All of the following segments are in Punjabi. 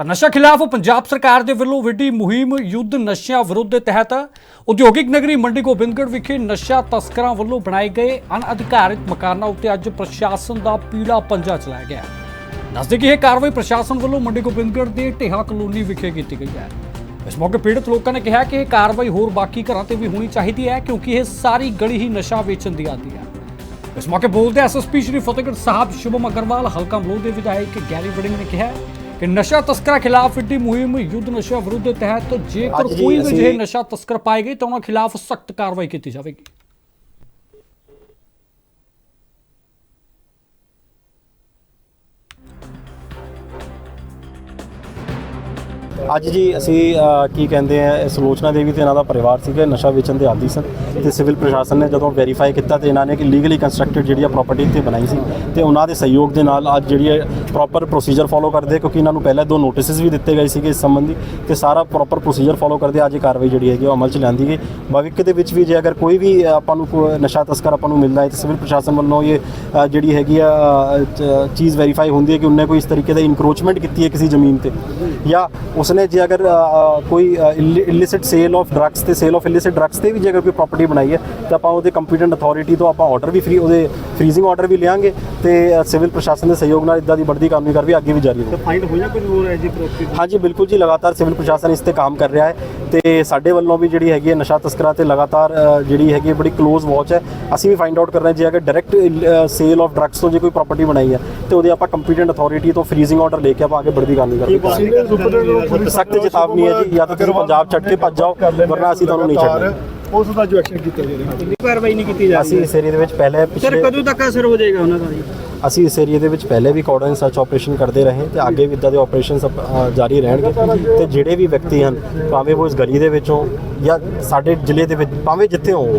ਤਾਂ ਨਸ਼ਾ ਖਿਲਾਫ ਪੰਜਾਬ ਸਰਕਾਰ ਦੇ ਵੱਲੋਂ ਵੱਡੀ ਮੁਹਿੰਮ ਯੁੱਧ ਨਸ਼ਿਆਂ ਵਿਰੁੱਧ ਦੇ ਤਹਿਤ ਉਦਯੋਗਿਕ ਨਗਰੀ ਮੰਡੀ ਗੋਬਿੰਦਗੜ੍ਹ ਵਿਖੇ ਨਸ਼ਾ ਤਸਕਰਾਂ ਵੱਲੋਂ ਬਣਾਏ ਗਏ ਅਣਅਧਿਕਾਰਿਤ ਮਕਾਨਾਂ ਉੱਤੇ ਅੱਜ ਪ੍ਰਸ਼ਾਸਨ ਦਾ ਪੀਲਾ ਪੰਜਾ ਚਲਾਇਆ ਗਿਆ। ਦੱਸਦੇ ਕਿ ਇਹ ਕਾਰਵਾਈ ਪ੍ਰਸ਼ਾਸਨ ਵੱਲੋਂ ਮੰਡੀ ਗੋਬਿੰਦਗੜ੍ਹ ਦੇ ਢੇਹਾ ਕਲੋਨੀ ਵਿਖੇ ਕੀਤੀ ਗਈ ਹੈ। ਇਸ ਮੌਕੇ ਪੀੜਤ ਲੋਕਾਂ ਨੇ ਕਿਹਾ ਕਿ ਇਹ ਕਾਰਵਾਈ ਹੋਰ ਬਾਕੀ ਘਰਾਂ ਤੇ ਵੀ ਹੋਣੀ ਚਾਹੀਦੀ ਹੈ ਕਿਉਂਕਿ ਇਹ ਸਾਰੀ ਗਲੀ ਹੀ ਨਸ਼ਾ ਵੇਚਣ ਦੀ ਆਦੀ ਹੈ। ਇਸ ਮੌਕੇ ਬੋਲਦੇ ਐਸਐਸਪੀ ਸ਼੍ਰੀ ਫਤਿਹਗੜ੍ਹ ਸਾਹਿਬ ਸ਼ੁਭਮ ਅਗਰਵਾਲ, ਹਲਕਾ ਮਲੋਹ ਦੇ ਵਿਧਾਇਕ ਗੈਰੀ ਵੜਿੰਗ ਨੇ ਕਿਹਾ ਕਿ ਨਸ਼ਾ ਤਸਕਰਾਂ ਖਿਲਾਫ ਵਿੱਢੀ ਮੁਹਿੰਮ ਯੁੱਧ ਨਸ਼ਾ ਵਿਰੁੱਧ ਤਹਿਤ ਜੇਕਰ ਅੱਜ ਜੀ ਕੋਈ ਵੀ ਅਸੀਂ- ਅਜਿਹੇ ਨਸ਼ਾ ਤਸਕਰ ਪਾਏ ਗਏ ਤਾਂ ਉਹਨਾਂ ਖਿਲਾਫ ਸਖਤ ਕਾਰਵਾਈ ਕੀਤੀ ਜਾਵੇਗੀ। ਅੱਜ ਜੀ ਅਸੀਂ ਅ, ਕੀ ਕਹਿੰਦੇ ਆ ਸੁਲੋਚਨਾ ਦੇਵੀ ਤੇ ਇਹਨਾਂ ਦਾ ਪਰਿਵਾਰ ਸੀਗਾ ਨਸ਼ਾ ਵੇਚਣ ਦੇ ਆਦੀ ਸਨ ਤੇ ਸਿਵਲ ਪ੍ਰਸ਼ਾਸਨ ਨੇ ਜਦੋਂ ਵੈਰੀਫਾਈ ਕੀਤਾ ਤੇ ਇਹਨਾਂ ਨੇ ਕਿ ਲੀਗਲੀ ਕੰਸਟਰਕਟਡ ਜਿਹੜੀ ਆ ਪ੍ਰਾਪਰਟੀ ਇੱਥੇ ਬਣਾਈ ਸੀ ਤੇ ਉਹਨਾਂ ਦੇ ਸਹਿਯੋਗ ਦੇ ਨਾਲ ਅੱਜ ਜਿਹੜੀ ਪ੍ਰੋਪਰ ਪ੍ਰੋਸੀਜਰ ਫੋਲੋ ਕਰਦੇ ਕਿਉਂਕਿ ਇਹਨਾਂ ਨੂੰ ਪਹਿਲਾਂ ਦੋ ਨੋਟਿਸਸ ਵੀ ਦਿੱਤੇ ਗਏ ਸੀਗੇ ਇਸ ਸੰਬੰਧੀ ਤੇ ਸਾਰਾ ਪ੍ਰੋਪਰ ਪ੍ਰੋਸੀਜਰ ਫੋਲੋ ਕਰਦੇ ਅੱਜ ਇਹ ਕਾਰਵਾਈ ਜਿਹੜੀ ਹੈਗੀ ਉਹ ਅਮਲ ਚ ਲਿਆਂਦੀ ਗਈ। ਭਵਿੱਖ ਦੇ ਵਿੱਚ ਵੀ ਜੇ ਅਗਰ ਕੋਈ ਵੀ ਆਪਾਂ ਨੂੰ ਨਸ਼ਾ ਤਸਕਰ ਆਪਾਂ ਨੂੰ ਮਿਲਦਾ ਹੈ, ਤੇ ਸਿਵਲ ਪ੍ਰਸ਼ਾਸਨ ਵੱਲੋਂ ਇਹ ਜਿਹੜੀ ਹੈਗੀ ਆ ਚੀਜ਼ ਵੈਰੀਫਾਈ ਹੁੰਦੀ ਹੈ ਕਿ ਉਹਨੇ ਕੋਈ ਇਸ ਤਰੀਕੇ ਦਾ ਇਨਕਰੋਚਮੈਂਟ ਕੀਤੀ ਹੈ ਕਿਸੇ ਜ਼ਮੀਨ ਤੇ। ਜਾਂ ਉਸਨੇ ਜੇ ਅਗਰ ਕੋਈ ਇਲਿਸਿਟ ਸੇਲ ਆਫ ਡਰੱਗਸ ਤੇ ਸੇਲ ਆਫ ਇਲਿਸਿਟ ਡਰੱਗਸ ਤੇ ਵੀ ਜੇ ਅਗਰ ਕੋਈ ਪ੍ਰਾਪਰਟੀ ਬਣਾਈ ਹੈ, ਤਾਂ ਆਪਾਂ ਉਹਦੇ ਕੰਪੀਟੈਂਟ ਅਥਾਰਟੀ ਤੋਂ ਆਪਾਂ ਆਰਡਰ ਵੀ ਫ੍ਰੀ ਉਹਦੇ ਫ੍ਰੀਜ਼ਿੰਗ ਆਰਡਰ ਵੀ ਲਿਆਂਗੇ ਤੇ ਸਿਵਲ ਪ੍ਰਸ਼ਾਸਨ ਦੇ ਸਹਿਯੋਗ ਨਾਲ ਇਦਾਂ ਦੀ ਵੱਡੀ ਕਾਨੂੰਨੀ ਕਾਰਵਾਈ ਅੱਗੇ ਵੀ ਜਾਰੀ ਰਹੇਗੀ। ਫਾਈਂਡ ਹੋਈਆਂ ਕੁਝ ਹੋਰ ਹੈ ਜੀ ਪ੍ਰੋਪਰਟੀ ਹਾਂਜੀ ਬਿਲਕੁਲ ਜੀ ਲਗਾਤਾਰ ਸਿਵਲ ਪ੍ਰਸ਼ਾਸਨ ਇਸ ਤੇ ਕੰਮ ਕਰ ਰਿਹਾ ਹੈ ਤੇ ਸਾਡੇ ਵੱਲੋਂ ਵੀ ਜਿਹੜੀ ਹੈਗੀ ਹੈ ਨਸ਼ਾ ਤਸਕਰਾਂ ਤੇ ਲਗਾਤਾਰ ਜਿਹੜੀ ਹੈਗੀ ਬੜੀ ਕਲੋਜ਼ ਵਾਚ ਹੈ। ਅਸੀਂ ਵੀ ਫਾਈਂਡ ਆਊਟ ਕਰ ਰਹੇ ਹਾਂ ਜੇ ਅਗਰ ਡਾਇਰੈਕਟ ਸੇਲ ਆਫ ਡਰੱਗਸ ਤੋਂ ਜੇ ਕੋਈ ਪ੍ਰਾਪਰਟੀ ਬਣਾਈ ਹੈ ਤੇ ਉਹਦੇ ਆਪਾਂ ਕੰਪੀਟੈਂਟ ਅਥਾਰਟੀ ਤੋਂ ਫ੍ਰੀਜ਼ਿੰਗ ਆਰਡਰ ਲੈ ਕੇ ਆਪਾਂ ਅੱਗੇ ਬੜਦੀ ਕਾਨੂੰਨੀ ਕਾਰਵਾਈ ਸਖਤ ਚੇਤਾਵਨੀ ਹੈ ਜੀ ਜਾਂ ਤਾਂ ਤੁਸੀਂ ਪੰਜਾਬ ਛੱਡ ਕੇ ਭੱਜ ਜਾਓ ਵਰਨਾ ਅਸੀਂ ਤੁਹਾਨੂੰ ਨਹੀਂ ਛੱਡਾਂਗੇ ਉਸ ਦਾ ਜੋ ਐਕਸ਼ਨ ਕੀਤਾ ਜਾ ਰਿਹਾ ਹੈ। ਕਾਰਵਾਈ ਨਹੀਂ ਕੀਤੀ ਜਾ ਅਸੀਂ ਰਹੀ ਇਸ ਏਰੀਆ ਦੇ ਵਿੱਚ ਪਹਿਲੇ ਸਰ ਪਿਛਲੇ ਕਦੋਂ ਤੱਕ ਅਸਰ ਹੋ ਜਾਏਗਾ ਉਹਨਾਂ ਦਾ ਜੀ? ਅਸੀਂ ਇਸ ਏਰੀਆ ਦੇ ਵਿੱਚ ਪਹਿਲੇ ਵੀ ਕਾਰਡਨ ਸਰਚ ਆਪਰੇਸ਼ਨ ਕਰਦੇ ਰਹੇ ਤੇ ਅੱਗੇ ਵੀ ਇਦਾਂ ਦੇ ਆਪਰੇਸ਼ਨਸ ਜਾਰੀ ਰਹਿਣਗੇ। ਤੇ ਜਿਹੜੇ ਵੀ ਵਿਅਕਤੀ ਹਨ, ਭਾਵੇਂ ਉਹ ਇਸ ਗਲੀ ਦੇ ਵਿੱਚੋਂ ਜਾਂ ਸਾਡੇ ਜ਼ਿਲ੍ਹੇ ਦੇ ਵਿੱਚ, ਭਾਵੇਂ ਜਿੱਥੇ ਹੋਣ,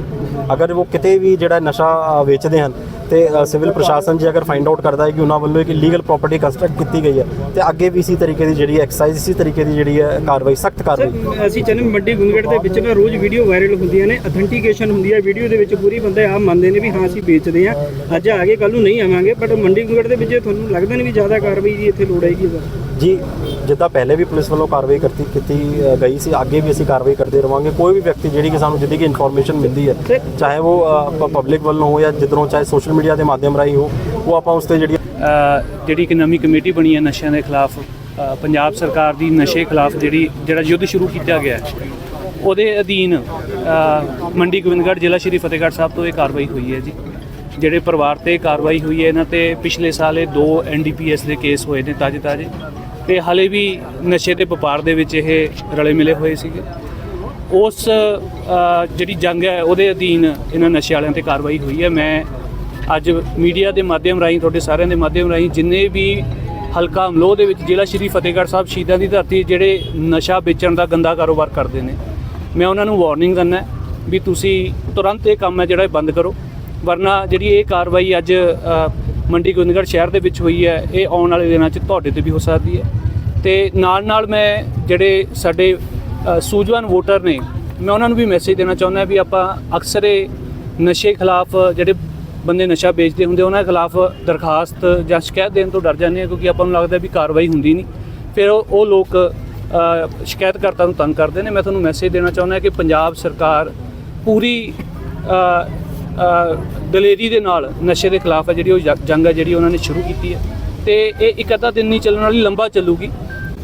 ਅਗਰ ਉਹ ਕਿਤੇ ਵੀ ਜਿਹੜਾ ਨਸ਼ਾ ਵੇਚਦੇ ਹਨ ਤੇ ਸਿਵਲ ਪ੍ਰਸ਼ਾਸਨ ਜੇ ਅਗਰ ਫਾਈਂਡ ਆਊਟ ਕਰਦਾ ਹੈ ਕਿ ਉਹਨਾਂ ਵੱਲੋਂ ਇੱਕ ਲੀਗਲ ਪ੍ਰਾਪਰਟੀ ਕੰਸਟਰਕਟ ਕੀਤੀ ਗਈ ਹੈ, ਤੇ ਅੱਗੇ ਵੀ ਇਸੇ ਤਰੀਕੇ ਦੀ ਜਿਹੜੀ ਐਕਸਾਈਜ਼ ਇਸੇ ਤਰੀਕੇ ਦੀ ਜਿਹੜੀ ਹੈ ਕਾਰਵਾਈ, ਸਖਤ ਕਾਰਵਾਈ ਸਰ ਅਸੀਂ ਚੰਨ ਮੰਡੀ ਗੁੰਗੜ ਦੇ ਵਿੱਚ ਨਾ ਰੋਜ਼ ਵੀਡੀਓ ਵਾਇਰਲ ਹੁੰਦੀਆਂ ਨੇ ਅਥੈਂਟੀਕੇਸ਼ਨ ਹੁੰਦੀ ਹੈ ਵੀਡੀਓ ਦੇ ਵਿੱਚ ਪੂਰੀ ਬੰਦੇ ਆਪ ਮੰਨਦੇ ਨੇ ਵੀ ਹਾਂ, ਅਸੀਂ ਵੇਚਦੇ ਆ ਅੱਜ ਆ ਗਏ ਕੱਲ ਨੂੰ ਨਹੀਂ ਆਵਾਂਗੇ ਬਟ ਮੰਡੀ ਗੁੰਗੜ ਦੇ ਵਿੱਚ ਤੁਹਾਨੂੰ ਲੱਗਦਾ ਨਹੀਂ ਵੀ ਜ਼ਿਆਦਾ ਕਾਰਵਾਈ ਦੀ ਇੱਥੇ ਲੋੜ ਹੈਗੀ ਸਰ ਜੀ, ਜਿੱਦਾਂ ਪਹਿਲੇ ਵੀ ਪੁਲਿਸ ਵੱਲੋਂ ਕਾਰਵਾਈ ਕਰਤੀ ਕੀਤੀ ਗਈ ਸੀ, ਅੱਗੇ ਵੀ ਅਸੀਂ ਕਾਰਵਾਈ ਕਰਦੇ ਰਵਾਂਗੇ। ਕੋਈ ਵੀ ਵਿਅਕਤੀ ਜਿਹੜੀ ਕਿ ਸਾਨੂੰ ਜਿੱਦੀ ਕਿ ਇਨਫੋਰਮੇਸ਼ਨ ਮਿਲਦੀ ਹੈ, ਚਾਹੇ ਉਹ ਪਬਲਿਕ ਵੱਲੋਂ ਹੋ ਜਾਂ ਜਿੱਧਰੋਂ ਚਾਹੇ ਸੋਸ਼ਲ ਮੀਡੀਆ ਦੇ ਮਾਧਿਅਮ ਰਾਹੀਂ ਹੋ, ਉਹ ਆਪਾਂ ਉਸ ਤੇ ਜਿਹੜੀ ਜਿਹੜੀ ਕਿ ਨਵੀਂ ਕਮੇਟੀ ਬਣੀ ਹੈ ਨਸ਼ਿਆਂ ਦੇ ਖਿਲਾਫ ਪੰਜਾਬ ਸਰਕਾਰ ਦੀ ਨਸ਼ੇ ਖਿਲਾਫ ਜਿਹੜੀ, ਜਿਹੜਾ ਯੁੱਧ ਸ਼ੁਰੂ ਕੀਤਾ ਗਿਆ ਹੈ, ਉਹਦੇ ਅਧੀਨ ਮੰਡੀ ਗੋਬਿੰਦਗੜ੍ਹ ਜ਼ਿਲ੍ਹਾ ਸ਼੍ਰੀ ਫਤਿਹਗੜ੍ਹ ਸਾਹਿਬ ਤੋਂ ਇਹ ਕਾਰਵਾਈ ਹੋਈ ਹੈ ਜੀ। ਜਿਹੜੇ ਪਰਿਵਾਰ ਤੇ ਕਾਰਵਾਈ ਹੋਈ ਹੈ, ਇਹਨਾਂ ਤੇ ਪਿਛਲੇ ਸਾਲ ਇਹ ਦੋ ਐਨਡੀਪੀਐਸ ਦੇ ਕੇਸ ਹੋਏ ਨੇ ਤਾਜੇ ਤਾਜੇ ਤੇ ਹਾਲੇ ਵੀ ਨਸ਼ੇ ਤੇ ਵਪਾਰ ਦੇ ਵਿੱਚ ਇਹ ਰਲੇ ਮਿਲੇ ਹੋਏ ਸੀਗੇ। ਉਸ ਜਿਹੜੀ ਜੰਗ ਹੈ, ਉਹਦੇ ਅਧੀਨ ਇਹਨਾਂ ਨਸ਼ੇ ਵਾਲਿਆਂ ਤੇ ਕਾਰਵਾਈ ਹੋਈ ਹੈ। ਮੈਂ ਅੱਜ ਮੀਡੀਆ ਦੇ ਮਾਧਿਅਮ ਰਾਹੀਂ, ਤੁਹਾਡੇ ਸਾਰਿਆਂ ਦੇ ਮਾਧਿਅਮ ਰਾਹੀਂ ਜਿੰਨੇ ਵੀ ਹਲਕਾ ਅਮਲੋਹ ਦੇ ਵਿੱਚ ਜ਼ਿਲ੍ਹਾ ਸ਼੍ਰੀ ਫਤਿਹਗੜ੍ਹ ਸਾਹਿਬ ਸ਼ਹੀਦਾਂ ਦੀ ਧਰਤੀ ਜਿਹੜੇ ਨਸ਼ਾ ਵੇਚਣ ਦਾ ਗੰਦਾ ਕਾਰੋਬਾਰ ਕਰਦੇ ਨੇ। ਮੈਂ ਉਹਨਾਂ ਨੂੰ ਵਾਰਨਿੰਗ ਦਿੰਦਾ ਵੀ ਤੁਸੀਂ ਤੁਰੰਤ ਇਹ ਕੰਮ ਹੈ ਜਿਹੜਾ ਇਹ ਬੰਦ ਕਰੋ। ਵਰਨਾ ਜਿਹੜੀ ਇਹ ਕਾਰਵਾਈ ਅੱਜ ਮੰਡੀ ਗੋਬਿੰਦਗੜ੍ਹ ਸ਼ਹਿਰ ਦੇ ਵਿੱਚ ਹੋਈ ਹੈ, ਇਹ ਆਉਣ ਵਾਲੇ ਦਿਨਾਂ 'ਚ ਤੁਹਾਡੇ ਤੇ ਵੀ ਹੋ ਸਕਦੀ ਹੈ। ਤੇ ਨਾਲ ਨਾਲ ਮੈਂ ਜਿਹੜੇ ਸਾਡੇ ਸੂਝਵਾਨ ਵੋਟਰ ਨੇ, ਮੈਂ ਉਹਨਾਂ ਨੂੰ ਵੀ ਮੈਸੇਜ ਦੇਣਾ ਚਾਹੁੰਦਾ ਵੀ ਆਪਾਂ ਅਕਸਰ ਇਹ ਨਸ਼ੇ ਖਿਲਾਫ ਜਿਹੜੇ ਬੰਦੇ ਨਸ਼ਾ ਵੇਚਦੇ ਹੁੰਦੇ, ਉਹਨਾਂ ਖਿਲਾਫ ਦਰਖਾਸਤ ਜਾਂ ਸ਼ਿਕਾਇਤ ਦੇਣ ਤੋਂ ਡਰ ਜਾਂਦੇ ਆ ਕਿਉਂਕਿ ਆਪਾਂ ਨੂੰ ਲੱਗਦਾ ਵੀ ਕਾਰਵਾਈ ਹੁੰਦੀ ਨਹੀਂ। ਫਿਰ ਉਹ ਉਹ ਲੋਕ ਸ਼ਿਕਾਇਤਕਰਤਾ ਨੂੰ ਤੰਗ ਕਰਦੇ ਨੇ। ਮੈਂ ਤੁਹਾਨੂੰ ਮੈਸੇਜ ਦੇਣਾ ਚਾਹੁੰਦਾ ਕਿ ਪੰਜਾਬ ਸਰਕਾਰ ਪੂਰੀ ਦਲੇਰੀ ਦੇ ਨਾਲ ਨਸ਼ੇ ਦੇ ਖਿਲਾਫ ਹੈ ਜਿਹੜੀ ਉਹ ਜ- ਜੰਗ ਹੈ ਜਿਹੜੀ ਉਹਨਾਂ ਨੇ ਸ਼ੁਰੂ ਕੀਤੀ ਹੈ ਤੇ ਇਹ ਇੱਕ ਅੱਧਾ ਦਿਨ ਨਹੀਂ ਚੱਲਣ ਵਾਲੀ ਲੰਬਾ ਚੱਲੂਗੀ।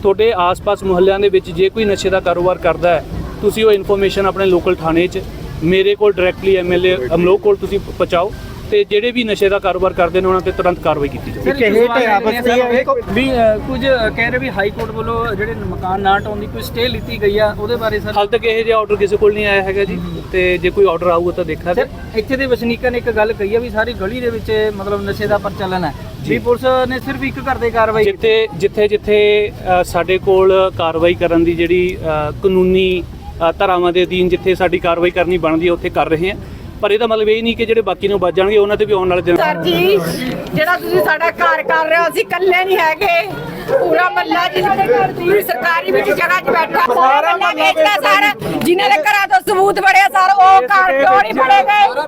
ਤੁਹਾਡੇ ਆਸ-ਪਾਸ ਮੁਹੱਲਿਆਂ ਦੇ ਵਿੱਚ ਜੇ ਕੋਈ ਨਸ਼ੇ ਦਾ ਕਾਰੋਬਾਰ ਕਰਦਾ ਹੈ, ਤੁਸੀਂ ਉਹ ਇਨਫੋਰਮੇਸ਼ਨ ਆਪਣੇ ਲੋਕਲ ਥਾਣੇ 'ਚ, ਮੇਰੇ ਕੋਲ ਡਾਇਰੈਕਟਲੀ ਐਮਐਲਏ ਅਮਲੋਕ ਕੋਲ ਤੁਸੀਂ ਪਹੁੰਚਾਓ। ਤੇ ਜਿਹੜੇ ਵੀ ਨਸ਼ੇ ਦਾ ਕਾਰੋਬਾਰ ਕਰਦੇ ਨੇ ਉਹਨਾਂ ਤੇ ਤੁਰੰਤ ਕਾਰਵਾਈ ਕੀਤੀ ਜਾਵੇ ਇੱਕ ਇਹ ਢਿਆ ਬਸਤੀ ਹੈ ਵੀ ਕੁਝ ਕਹਿ ਰਹੇ ਵੀ ਹਾਈ ਕੋਰਟ ਵੱਲੋਂ ਜਿਹੜੇ ਮਕਾਨ ਨਾ ਢਾਉਣ ਦੀ ਕੋਈ ਸਟੇ ਲਿੱਤੀ ਗਈ ਆ ਉਹਦੇ ਬਾਰੇ ਸਰ ਹਾਲ ਤੱਕ ਇਹ ਜਿਹਾ ਆਰਡਰ ਕਿਸੇ ਕੋਲ ਨਹੀਂ ਆਇਆ ਹੈਗਾ ਜੀ ਤੇ ਜੇ ਕੋਈ ਆਰਡਰ ਆਊਗਾ ਤਾਂ ਦੇਖਾਂਗੇ ਸਰ ਇੱਥੇ ਦੇ ਵਸਨੀਕਾਂ ਨੇ ਇੱਕ ਗੱਲ ਕਹੀ ਆ ਵੀ ਸਾਰੀ ਗਲੀ ਦੇ ਵਿੱਚ ਮਤਲਬ ਨਸ਼ੇ ਦਾ ਪ੍ਰਚਲਨ ਹੈ। ਵੀ ਪੁਲਿਸ ਨੇ ਸਿਰਫ ਇੱਕ ਘਰ ਦੇ ਕਾਰਵਾਈ ਜਿੱਥੇ ਜਿੱਥੇ ਜਿੱਥੇ ਸਾਡੇ ਕੋਲ ਕਾਰਵਾਈ ਕਰਨ ਦੀ ਜਿਹੜੀ ਕਾਨੂੰਨੀ ਧਾਰਾਵਾਂ ਦੇ ਅਧੀਨ ਜਿੱਥੇ ਸਾਡੀ ਕਾਰਵਾਈ ਕਰਨੀ ਬਣਦੀ ਹੈ ਉੱਥੇ ਕਰ ਰਹੇ ਹਾਂ ਪਰ ਇਹਦਾ ਮਤਲਬ ਇਹ ਨਹੀਂ ਕਿ ਜਿਹੜੇ ਬਾਕੀ ਨੂੰ ਵੱਜ ਜਾਣਗੇ ਉਹਨਾਂ ਤੇ ਵੀ ਆਉਣ ਵਾਲੇ ਦਿਨ ਸਰ ਜੀ ਜਿਹੜਾ ਤੁਸੀਂ ਸਾਡਾ ਘਰ ਕਰ ਰਹੇ ਹੋ ਅਸੀਂ ਇਕੱਲੇ ਨਹੀਂ ਹੈਗੇ। ਪੂਰਾ ਮੱਲਾ ਜੀ ਸਾਡੇ ਘਰ ਦੀ ਸਰਕਾਰੀ ਵਿੱਚ ਜਗ੍ਹਾ 'ਚ ਬੈਠਾ ਸਾਰਾ ਮੱਲਾ ਵੇਚਦਾ ਸਰ ਜਿਨ੍ਹਾਂ ਦੇ ਘਰਾਂ ਤੋਂ ਸਬੂਤ ਬੜਿਆ ਸਰ ਉਹ ਘਰ ਕਿਉਂ ਨਹੀਂ ਫੜੇ ਗਏ?